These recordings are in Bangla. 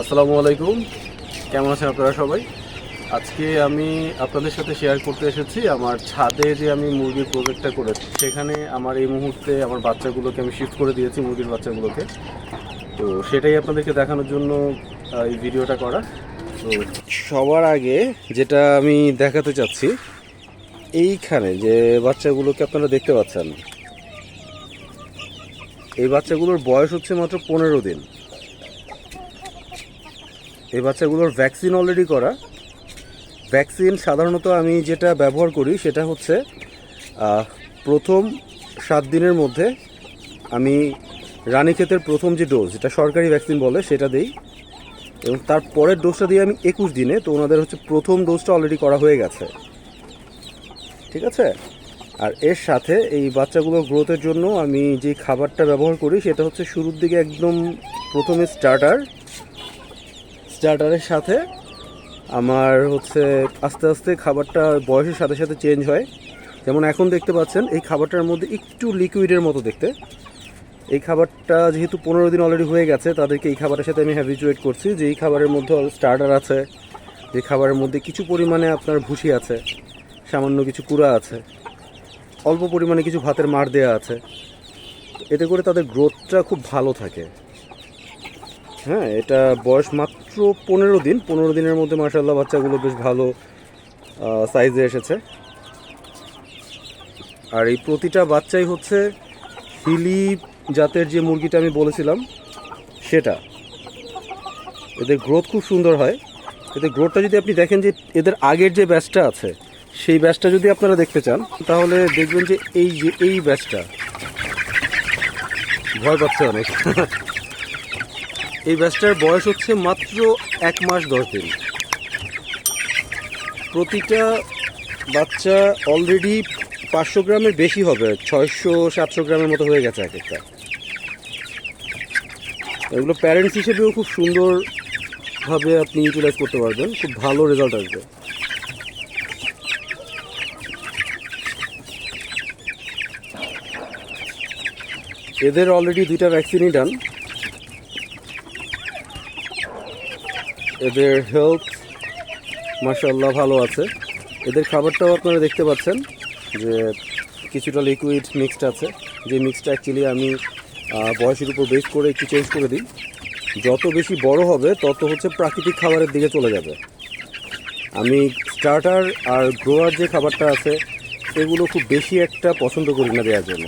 আসসালামু আলাইকুম। কেমন আছেন আপনারা সবাই? আজকে আমি আপনাদের সাথে শেয়ার করতে এসেছি আমার ছাদে যে আমি মুরগির প্রজেক্টটা করেছি। সেখানে আমার এই মুহূর্তে আমার বাচ্চাগুলোকে আমি শিফট করে দিয়েছি মুরগির বাচ্চাগুলোকে। তো সেটাই আপনাদেরকে দেখানোর জন্য এই ভিডিওটা করা। তো সবার আগে যেটা আমি দেখাতে চাচ্ছি, এইখানে যে বাচ্চাগুলোকে আপনারা দেখতে পাচ্ছেন, এই বাচ্চাগুলোর বয়স হচ্ছে মাত্র পনেরো দিন। এই বাচ্চাগুলোর ভ্যাকসিন অলরেডি করা। ভ্যাকসিন সাধারণত আমি যেটা ব্যবহার করি সেটা হচ্ছে প্রথম সাত দিনের মধ্যে আমি রানীক্ষেতের প্রথম যে ডোজ যেটা সরকারি ভ্যাকসিন বলে, সেটা দিই। এবং তার পরের ডোজটা দিই আমি একুশ দিনে, তো ওনাদের হচ্ছে প্রথম ডোজটা অলরেডি করা হয়ে গেছে। ঠিক আছে? আর এর সাথে এই বাচ্চাগুলোর গ্রোথের জন্য আমি যে খাবারটা ব্যবহার করি, সেটা হচ্ছে শুরুর দিকে একদম প্রথমে স্টার্টার স্টার্টারের সাথে আমার হচ্ছে আস্তে আস্তে খাবারটা বয়সের সাথে সাথে চেঞ্জ হয়। যেমন এখন দেখতে পাচ্ছেন, এই খাবারটার মধ্যে একটু লিকুইডের মতো দেখতে। এই খাবারটা যেহেতু পনেরো দিন অলরেডি হয়ে গেছে, তাদেরকে এই খাবারের সাথে আমি হ্যাবিচুয়েট করছি যে এই খাবারের মধ্যে স্টার্টার আছে, যে খাবারের মধ্যে কিছু পরিমাণে আপনার ভুসি আছে, সামান্য কিছু কুড়া আছে, অল্প পরিমাণে কিছু ভাতের মার দেওয়া আছে। এতে করে তাদের গ্রোথটা খুব ভালো থাকে। হ্যাঁ এটা বয়স মাত্র পনেরো দিন। পনেরো দিনের মধ্যে মার্শাল্লাহ বাচ্চাগুলো বেশ ভালো সাইজে এসেছে। আর এই প্রতিটা বাচ্চাই হচ্ছে হিলি জাতের যে মুরগিটা আমি বলেছিলাম, সেটা। এদের গ্রোথ খুব সুন্দর হয়। এদের গ্রোথটা যদি আপনি দেখেন যে এদের আগের যে ব্যাচটা আছে, সেই ব্যাচটা যদি আপনারা দেখতে চান, তাহলে দেখবেন যে এই যে এই ব্যাচটা ভয় পাচ্ছে অনেক। এই ব্যাচটার বয়স হচ্ছে মাত্র এক মাস দশ দিন। প্রতিটা বাচ্চা অলরেডি পাঁচশো গ্রামের বেশি হবে, ছয়শো, সাতশো গ্রামের মতো হয়ে গেছে এক একটা এগুলো প্যারেন্টস হিসেবেও খুব সুন্দরভাবে আপনি ইউটিলাইজ করতে পারবেন, খুব ভালো রেজাল্ট আসবে। এদের অলরেডি দুইটা ভ্যাকসিনই ডান এদের হেলথ মার্শাল্লাহ ভালো আছে। এদের খাবারটাও আপনারা দেখতে পাচ্ছেন যে কিছুটা লিকুইড মিক্সড আছে। যে মিক্সটা অ্যাকচুয়ালি আমি বয়সের উপর বেস করে একটু চেঞ্জ করে দিই। যত বেশি বড় হবে, তত হচ্ছে প্রাকৃতিক খাবারের দিকে চলে যাবে। আমি স্টার্টার আর গ্রোয়ার যে খাবারটা আছে, এগুলো খুব বেশি একটা পছন্দ করি না দেওয়ার জন্য।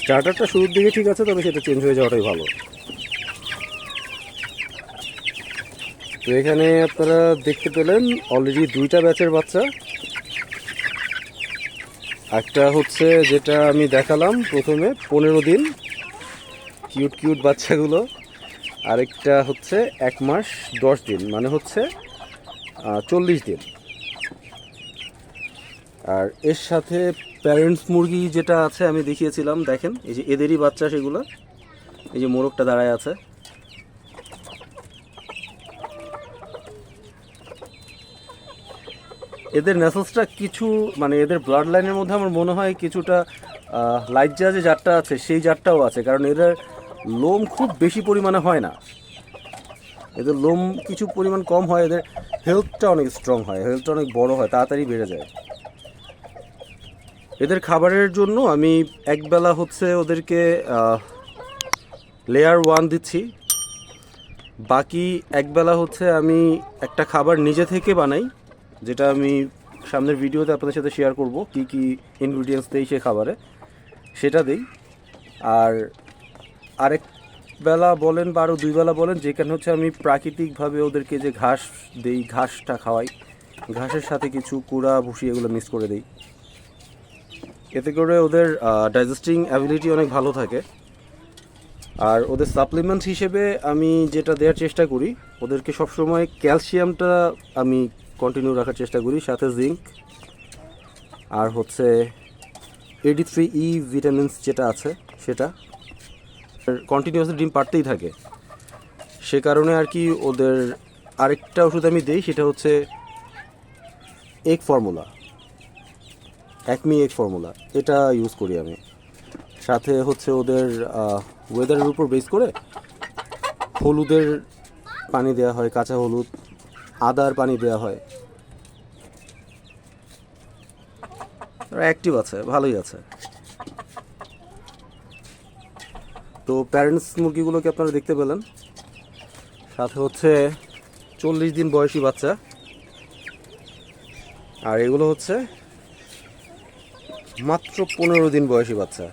স্টার্টারটা শুরুর দিকে ঠিক আছে, তবে সেটা চেঞ্জ হয়ে যাওয়াটাই ভালো। তো এখানে আপনারা দেখতে পেলেন অলরেডি দুইটা ব্যাচের বাচ্চা। একটা হচ্ছে যেটা আমি দেখালাম প্রথমে, পনেরো দিন। কিউট কিউট বাচ্চাগুলো। আরেকটা হচ্ছে এক মাস, দশ দিন মানে হচ্ছে চল্লিশ দিন। আর এর সাথে প্যারেন্টস মুরগি যেটা আছে, আমি দেখিয়েছিলাম, দেখেন, এই যে এদেরই বাচ্চা সেগুলো। এই যে মোরগটা দাঁড়ায় আছে। এদের নেসলসটা কিছু মানে এদের ব্লাড লাইনের মধ্যে আমার মনে হয় কিছুটা লাইটজা যে জাতটা আছে, সেই জাতটাও আছে। কারণ এদের লোম খুব বেশি পরিমাণে হয় না। এদের লোম কিছু পরিমাণ কম হয়, এদের হেলথটা অনেক স্ট্রং হয় হেলথটা অনেক বড় হয়, তাড়াতাড়ি বেড়ে যায়। এদের খাবারের জন্য আমি একবেলা হচ্ছে ওদেরকে লেয়ার ওয়ান দিচ্ছি। বাকি একবেলা হচ্ছে আমি একটা খাবার নিজে থেকে বানাই। যেটা আমি সামনের ভিডিওতে আপনাদের সাথে শেয়ার করব, কি কি ইনগ্রিডিয়েন্টস দেই সে খাবারে, সেটা দিই। আর আরেক বেলা বলেন বা আরও দুই বেলা বলেন, যেখানে হচ্ছে আমি প্রাকৃতিকভাবে ওদেরকে যে ঘাস দেই, ঘাসটা খাওয়াই, ঘাসের সাথে কিছু কুড়া, ভুসি এগুলো মিক্স করে দিই। এতে করে ওদের ডাইজেস্টিং অ্যাবিলিটি অনেক ভালো থাকে। আর ওদের সাপ্লিমেন্ট হিসেবে আমি যেটা দেওয়ার চেষ্টা করি, ওদেরকে সবসময় ক্যালসিয়ামটা আমি কন্টিনিউ রাখার চেষ্টা করি, সাথে জিঙ্ক আর হচ্ছে এডি থ্রি ই ভিটামিনস যেটা আছে, সেটা। কন্টিনিউয়াসলি ডিম পারতেই থাকে। সে কারণে আর কি ওদের আরেকটা ওষুধ আমি দিই, সেটা হচ্ছে egg formula Acme egg formula এটা ইউজ করি আমি। সাথে হচ্ছে ওদের ওয়েদারের উপর বেস করে হলুদের পানি দেওয়া হয়, কাঁচা হলুদ। আদার পানি দেওয়া হয়। অ্যাক্টিভ আছে, ভালোই আছে। তো প্যারেন্টস মুরগিগুলোকে আপনারা দেখতে পেলেন। সাথে হচ্ছে চল্লিশ দিন বয়সী বাচ্চা। আর এগুলো হচ্ছে মাত্র পনেরো দিন বয়সী বাচ্চা।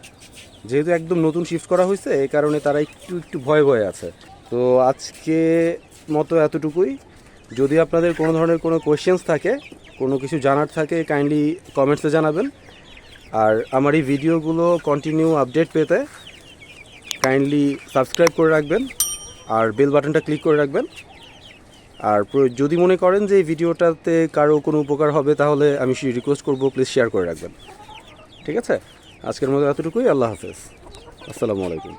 যেহেতু একদম নতুন শিফট করা হয়েছে, এই কারণে তারা একটু একটু ভয় ভয়ে আছে। তো আজকে মতো এতটুকুই। যদি আপনাদের কোনো ধরনের কোনো কোয়েশ্চেন্স থাকে, কোনো কিছু জানার থাকে কাইন্ডলি কমেন্টসে জানাবেন। আর আমার এই ভিডিওগুলো কন্টিনিউ আপডেট পেতে কাইন্ডলি সাবস্ক্রাইব করে রাখবেন আর বেল বাটনটা ক্লিক করে রাখবেন। আর যদি মনে করেন যে এই ভিডিওটাতে কারও কোনো উপকার হবে, তাহলে আমি সেই রিকোয়েস্ট করব প্লিজ শেয়ার করে রাখবেন। ঠিক আছে? আজকের মতো এতটুকুই, আল্লাহ হাফেজ। আসসালামু আলাইকুম।